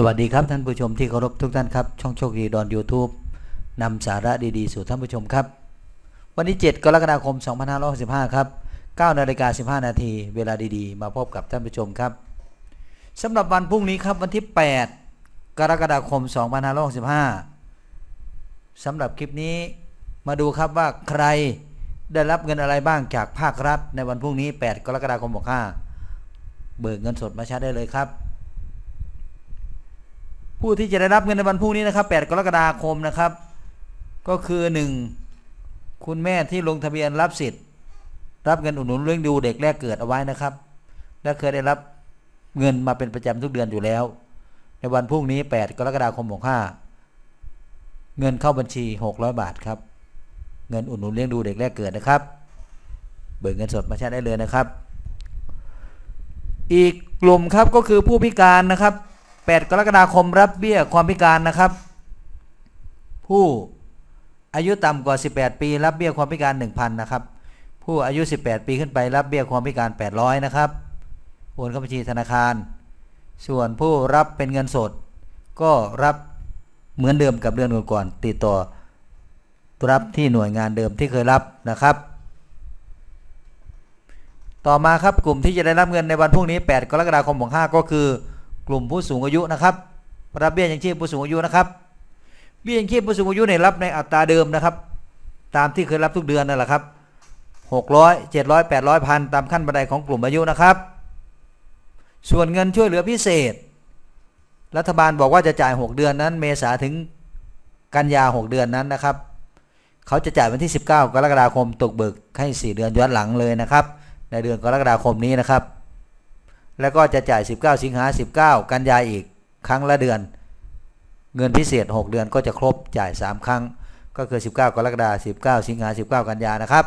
สวัสดีครับท่านผู้ชมที่เคารพทุกท่านครับ ช่องโชคดีดอน YouTube นำสาระดีๆ สู่ท่านผู้ชมครับ วันที่ 7 กรกฎาคม 2565 ครับ9นาฬิกา15 นาทีเวลาดีๆ มาพบกับท่านผู้ชมครับสำหรับวันพรุ่งนี้ครับวันที่ 8 กรกฎาคม 2565สำหรับคลิปนี้มาดูครับว่าใครได้รับเงินอะไรบ้างจากภาครัฐ ในวันพรุ่งนี้ 8 กรกฎาคม 65 เบิกเงินสดมาใช้ได้เลยครับ ผู้ที่จะได้รับเงินในวันพรุ่งนี้นะครับ 8 กรกฎาคมนะครับ ก็คือ 1. คุณแม่ที่ลงทะเบียนรับสิทธิ์ รับเงินอุดหนุนเลี้ยงดูเด็กแรกเกิดเอาไว้นะครับ และเคยได้รับเงินมาเป็นประจำทุกเดือนอยู่แล้ว ในวันพรุ่งนี้ 8 กรกฎาคม65เงินเข้าบัญชี 600 บาทครับ เงินอุดหนุนเลี้ยงดูเด็กแรกเกิดนะครับ เบิกเงินสดมาใช้ได้เลยนะครับ อีกกลุ่มครับก็คือผู้พิการนะครับ 8 กรกฎาคมรับเบี้ยความพิการนะครับ ผู้อายุต่ำกว่า 18 ปี รับเบี้ยความพิการ 1,000นะครับผู้อายุ 18 ปีขึ้นไปรับเบี้ยความพิการ 800นะครับโอนเข้าบัญชีธนาคาร ส่วนผู้รับเป็นเงินสด ก็รับเหมือนเดิมกับเดือนก่อนๆติดต่อรับที่หน่วยงานเดิมที่เคยรับนะครับ ต่อมาครับกลุ่มที่จะได้รับเงินในวันพรุ่งนี้ 8 กรกฎาคม65ก็คือ กลุ่มผู้สูงอายุนะครับรับเบี้ยยังชีพผู้สูงอายุนะครับ เบี้ยยังชีพผู้สูงอายุเนี่ยรับในอัตราเดิมนะครับ ตามที่เคยรับทุกเดือนนั่นแหละครับ600 700 800พันตามขั้นบันไดของกลุ่มอายุนะครับ ส่วนเงินช่วยเหลือพิเศษ รัฐบาลบอกว่าจะจ่าย 6 เดือนนั้น เมษาถึงกันยา 6 เดือนนั้นนะครับ เขาจะจ่ายวันที่ 19 กรกฎาคมตกเบิกให้ 4 เดือนย้อนหลังเลยนะครับ ในเดือนกรกฎาคมนี้นะครับ แล้วก็จะจ่าย 19 สิงหา 19 กันยาอีกครั้งละเดือน เงินพิเศษ 6 เดือนก็จะครบจ่าย 3 ครั้ง ก็คือ 19 กรกฎาคม19 สิงหา 19 กันยานะครับ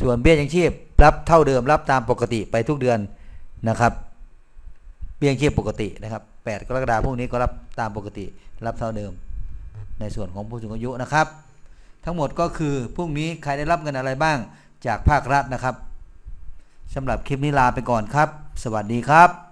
ส่วนเบี้ยยังชีพรับเท่าเดิมรับตามปกติไปทุกเดือนนะครับ เบี้ยยังชีพปกตินะครับ 8 กรกฎาคมพรุ่งนี้ก็รับตามปกติรับเท่าเดิม ในส่วนของผู้สูงอายุนะครับ ทั้งหมดก็คือพรุ่งนี้ใครได้รับเงินอะไรบ้างจากภาครัฐนะครับสำหรับคลิปนี้ลาไปก่อนครับ สวัสดีครับ